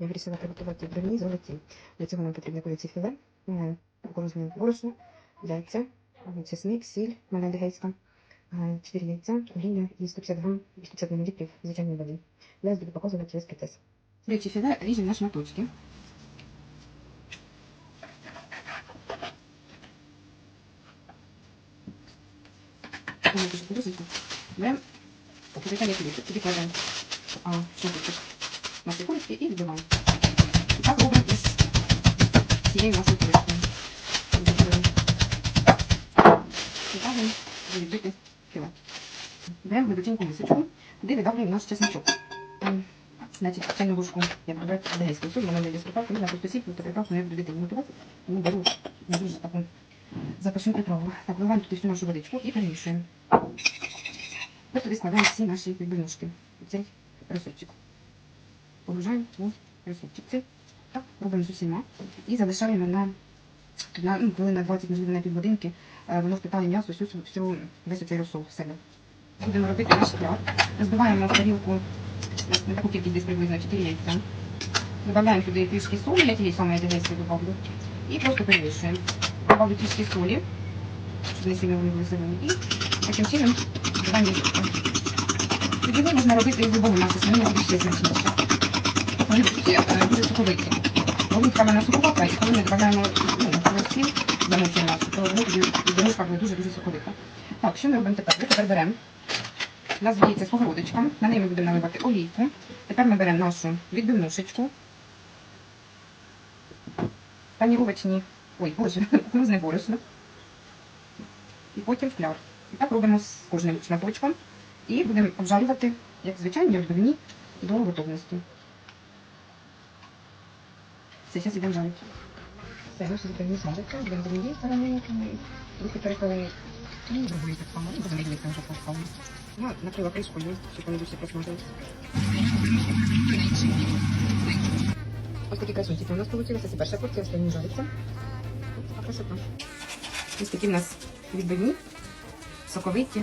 Я вирішила приготувати бревні золоті. Для цього нам потрібно куриці філе, е, кукурузне борошно, яйця, е, чесник, сіль, мене дегейська, 4 яйця, олія і 150 грам, 150 мл звичайної води. Я буду показувати весь процес. Курячі філе ріжемо на шматочки. Беремо звичайний хліб, тоді кладемо шматочок нашої курочки і. І так робимо із цією нашою курочкою. Відправимо відбити філе. Беремо глибоченьку мисочку, куди видавлюємо наш чесночок. Ем, Значить, чайну ложку я буду дегейську соль, вона не є приправку, не просто сіль, просто приправку я буду дити не готувати, тому беру не дуже таку запашну приправу. Так, вливаємо туди всю нашу водичку і перемішуємо. Ми туди складаємо всі наші відбивнушки. Цей розсольчик. Погружаємо у. Так, робимо з усіма. І залишаємо на, на ну, коли на 20, можливо, на півгодинки, воно впитає м'ясо, всю, всю, весь цей розсол в себе. Будемо робити наш пляр. Розбиваємо в тарілку на таку кількість десь приблизно 4 яйця. Добавляємо туди трішки солі, я тієї самої дегейської добавлю. І просто перемішуємо. Добавлю трішки солі, щоб не сильно вони були зелені. І таким чином додаємо яйця. Тоді можна робити любого м'яса, свинини буде ще смачніше. Вони будуть е, дуже соковиті. Голубка і коли ми додаємо ну, сіль замочену то тоді буде дуже-дуже соковита. Так, що ми робимо тепер? Ми тепер беремо у нас яйця з сковородочком, на неї ми будемо наливати олійку. Тепер ми беремо нашу відбивнушечку, паніровочні, ой, боже, кукурузне борошно. І потім фляр. І так робимо з кожним шматочком. І будемо обжарювати, як звичайні відбивні, до готовності. Все, зараз ідемо жарити. Все, наші відбивні смажаться, будемо домові сторони, трохи переховані. І другої так і будемо дивитися вже поставимо. Я накрила кришкою, щоб вони більше просмажились. Ось такі красунчики у нас вийшли. Це перша порція, останні жариться. А красота. Ось такі в нас відбивні, соковиті.